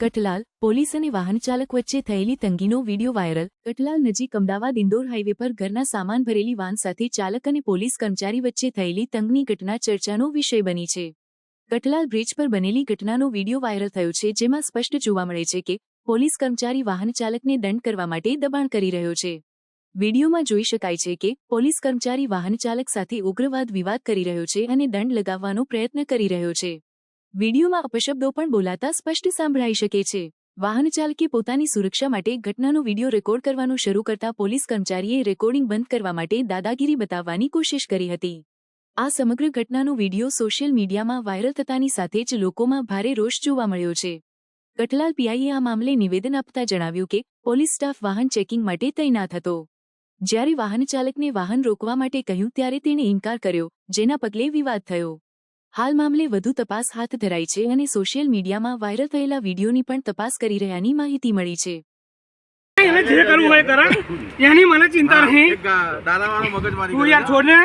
Kathlal police અને વાહન ચાલક વચ્ચે થયેલી તંગીનો વીડિયો વાયરલ. કટલાલ નજીક અમદાવાદ ઇન્દોર હાઈવે પર ઘરના સામાન ભરેલી વાન સાથે ચાલક અને પોલીસ કર્મચારી વચ્ચે થયેલી તંગની ઘટના ચર્ચાનો વિષય બની છે. કટલાલ બ્રિજ પર બનેલી ઘટનાનો વીડિયો વાયરલ થયો છે, જેમાં સ્પષ્ટ જોવા મળે છે કે, પોલીસ કર્મચારી વાહન ચાલકને દંડ કરવા માટે દબાણ કરી રહ્યો છે. વિડીયોમાં જોઈ શકાય છે કે, પોલીસ કર્મચારી વાહન ચાલક સાથે ઉગ્રવાદ વિવાદ કરી રહ્યો છે અને દંડ લગાવવાનો પ્રયત્ન કરી રહ્યો છે. વિડીયોમાં અપશબ્દો પણ બોલાતા સ્પષ્ટ સાંભળાઈ શકે છે. વાહન ચાલકે પોતાની સુરક્ષા માટે ઘટનાનો વીડિયો રેકોર્ડ કરવાનું શરૂ કરતા પોલીસ કર્મચારીએ રેકોર્ડિંગ બંધ કરવા માટે દાદાગીરી બતાવવાની કોશિશ કરી હતી. આ સમગ્ર ઘટનાનો વીડિયો સોશિયલ મીડિયામાં વાયરલ થતાની સાથે જ લોકોમાં ભારે રોષ જોવા મળ્યો છે. કઠલાલ પીઆઈએ આ મામલે નિવેદન આપતા જણાવ્યું કે, પોલીસ સ્ટાફ વાહન ચેકિંગ માટે તૈનાત હતો. જ્યારે વાહન ચાલકને વાહન રોકવા માટે કહ્યું ત્યારે તેણે ઇનકાર કર્યો, જેના પગલે વિવાદ થયો. હાલ મામલે વધુ તપાસ હાથ ધરાઈ છે અને સોશિયલ મીડિયામાં વાયરલ થયેલા વિડીયોની પણ તપાસ કરી રહ્યાની માહિતી મળી છે. એને જે કરવું હોય કરે એની મને ચિંતા નહીં. એક મગજમારી તું યાર છોડ ને.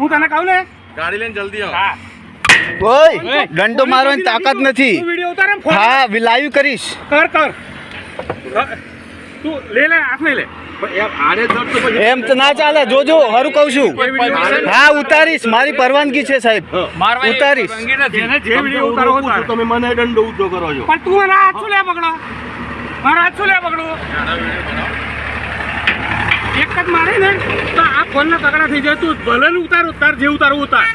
હું તને કહું ને? ગાડી લઈને જલ્દી આવો. ઓય દંડો મારવાની તાકાત નથી. હા લાઈવ કરીશ. કર કર. તું લે લે હાથ લે. પણ યાર આડે ધડ તો પછી એમ તો ના ચાલે. જોજો હરું કહું છું. હા ઉતારીશ. મારી પરવાનગી છે સાહેબ. ઉતારીશ. તમે મને દંડો ઊંચો કરો છો. પણ તું મારા હાથ લે પકડો. મારા હાથ લે પકડો. એક જ મારે ને તો આ ફોન ના તકડા થઈ જાય. તું ભલે ને ઉતાર ઉતાર જે ઉતાર ઉતાર.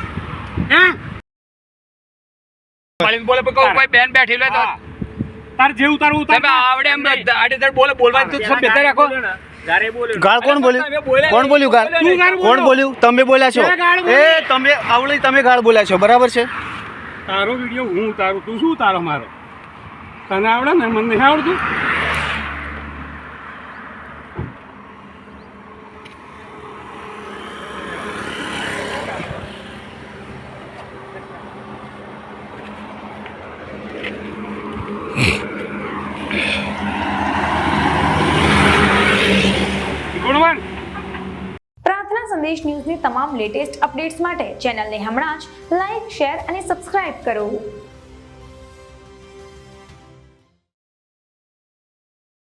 હે? બોલે બોલે કોઈ કોઈ બેન બેઠી લે. તાર જે ઉતારવું ઉતાર આવડે એમ આડેધડ બોલે બોલવા તો સબ બેઠા રાખો. ગાળ કોણ બોલ્યું? કોણ બોલ્યું ગાળ? કોણ બોલ્યું? તમે બોલ્યા છો. એ તમે આવડી તમે ગાળ બોલ્યા છો. બરાબર છે? તારો વીડિયો હું તારું તું શું તારો મારો? તને આવડે ને? મને આવડતું? ન્યૂઝની તમામ લેટેસ્ટ અપડેટ્સ માટે ચેનલને હમણાં જ લાઇક શેર અને સબસ્ક્રાઇબ કરો.